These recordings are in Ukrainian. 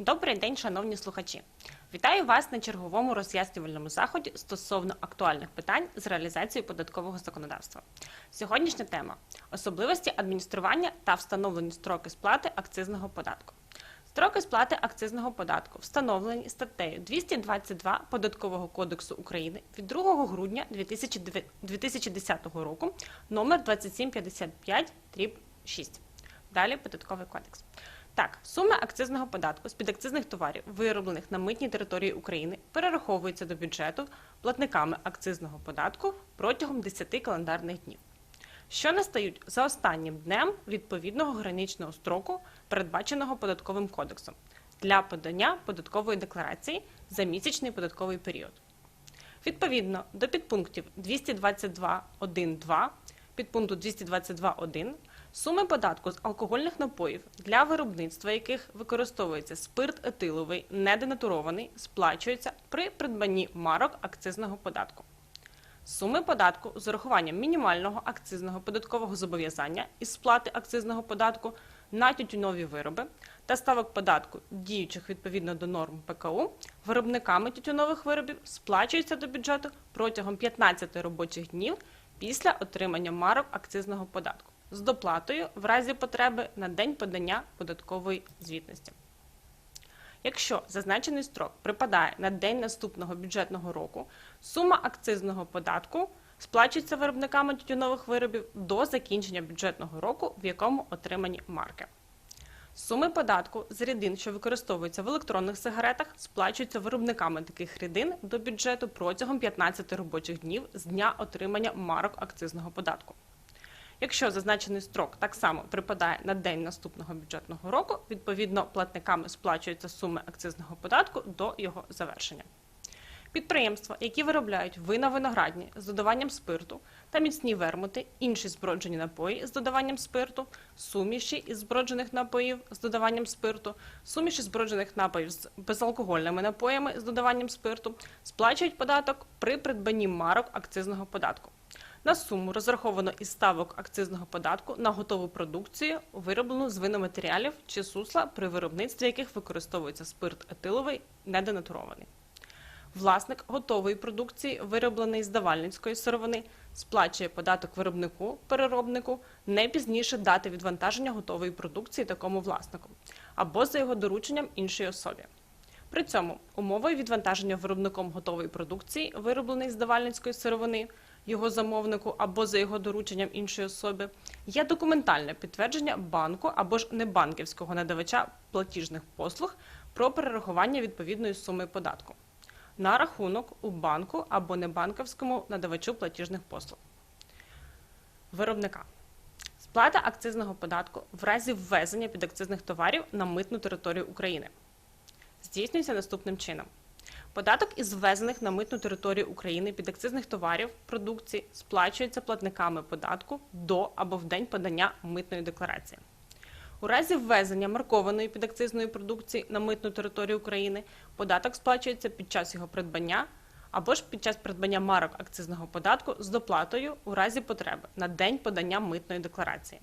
Добрий день, шановні слухачі. Вітаю вас на черговому роз'яснювальному заході стосовно актуальних питань з реалізацією податкового законодавства. Сьогоднішня тема особливості адміністрування та встановлені строки сплати акцизного податку. Строки сплати акцизного податку встановлені статтею 222 Податкового кодексу України від 2 грудня 2010 року номер 2755 6. Далі податковий кодекс. Так, суми акцизного податку з підакцизних товарів, вироблених на митній території України, перераховуються до бюджету платниками акцизного податку протягом 10 календарних днів, що настають за останнім днем відповідного граничного строку, передбаченого податковим кодексом, для подання податкової декларації за місячний податковий період. Відповідно до підпунктів 222.1.2, підпункту 222.1 суми податку з алкогольних напоїв, для виробництва яких використовується спирт етиловий неденатурований, сплачуються при придбанні марок акцизного податку. Суми податку з урахуванням мінімального акцизного податкового зобов'язання із сплати акцизного податку на тютюнові вироби та ставок податку, діючих відповідно до норм ПКУ, виробниками тютюнових виробів сплачуються до бюджету протягом 15 робочих днів після отримання марок акцизного податку з доплатою в разі потреби на день подання податкової звітності. Якщо зазначений строк припадає на день наступного бюджетного року, сума акцизного податку сплачується виробниками тютюнових виробів до закінчення бюджетного року, в якому отримані марки. Суми податку з рідин, що використовуються в електронних сигаретах, сплачуються виробниками таких рідин до бюджету протягом 15 робочих днів з дня отримання марок акцизного податку. Якщо зазначений строк так само припадає на день наступного бюджетного року, відповідно платниками сплачуються суми акцизного податку до його завершення. Підприємства, які виробляють вина виноградні з додаванням спирту та міцні вермути, інші зброджені напої з додаванням спирту, суміші із зброджених напоїв з додаванням спирту, суміші зброджених напоїв з безалкогольними напоями з додаванням спирту, сплачують податок при придбанні марок акцизного податку на суму, розраховану із ставок акцизного податку на готову продукцію, вироблену з виноматеріалів чи сусла, при виробництві яких використовується спирт етиловий неденатурований. Власник готової продукції, вироблений з давальницької сировини, сплачує податок виробнику, переробнику не пізніше дати відвантаження готової продукції такому власнику або за його дорученням іншій особі. При цьому умовою відвантаження виробником готової продукції, виробленої з давальницької сировини, його замовнику або за його дорученням іншої особи, є документальне підтвердження банку або ж небанківського надавача платіжних послуг про перерахування відповідної суми податку на рахунок у банку або небанківському надавачу платіжних послуг. Виробника. Сплата акцизного податку в разі ввезення підакцизних товарів на митну територію України здійснюється наступним чином. Податок із ввезених на митну територію України підакцизних товарів продукції сплачується платниками податку до або в день подання митної декларації. У разі ввезення маркованої підакцизної продукції на митну територію України податок сплачується під час його придбання або ж під час придбання марок акцизного податку з доплатою у разі потреби на день подання митної декларації.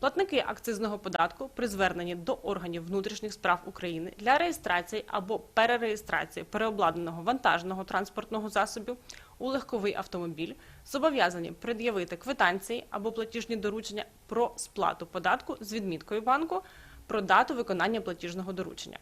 Платники акцизного податку при зверненні до органів внутрішніх справ України для реєстрації або перереєстрації переобладнаного вантажного транспортного засобу у легковий автомобіль зобов'язані пред'явити квитанції або платіжні доручення про сплату податку з відміткою банку про дату виконання платіжного доручення.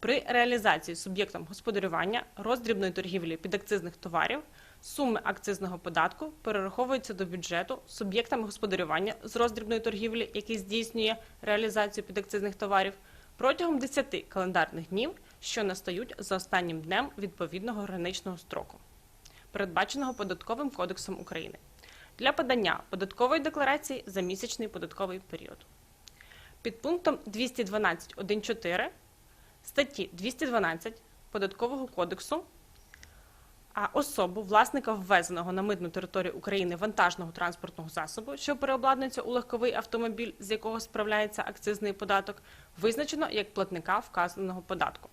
При реалізації суб'єктом господарювання роздрібної торгівлі підакцизних товарів суми акцизного податку перераховуються до бюджету суб'єктами господарювання з роздрібної торгівлі, який здійснює реалізацію підакцизних товарів, протягом 10 календарних днів, що настають за останнім днем відповідного граничного строку, передбаченого податковим кодексом України, для подання податкової декларації за місячний податковий період. Під пунктом 212.1.4 статті 212 Податкового кодексу а особу, власника ввезеного на митну територію України вантажного транспортного засобу, що переобладнується у легковий автомобіль, з якого справляється акцизний податок, визначено як платника вказаного податку.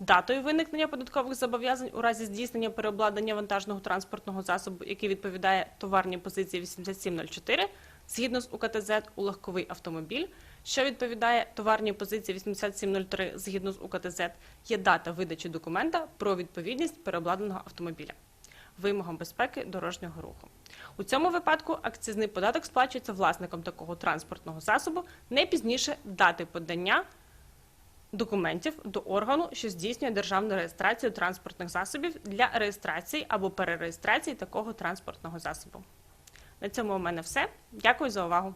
Датою виникнення податкових зобов'язань у разі здійснення переобладнання вантажного транспортного засобу, який відповідає товарній позиції 8704, згідно з УКТЗ у легковий автомобіль, що відповідає товарній позиції 8703 згідно з УКТЗ, є дата видачі документа про відповідність переобладнаного автомобіля вимогам безпеки дорожнього руху. У цьому випадку акцизний податок сплачується власником такого транспортного засобу не пізніше дати подання документів до органу, що здійснює державну реєстрацію транспортних засобів для реєстрації або перереєстрації такого транспортного засобу. На цьому у мене все. Дякую за увагу.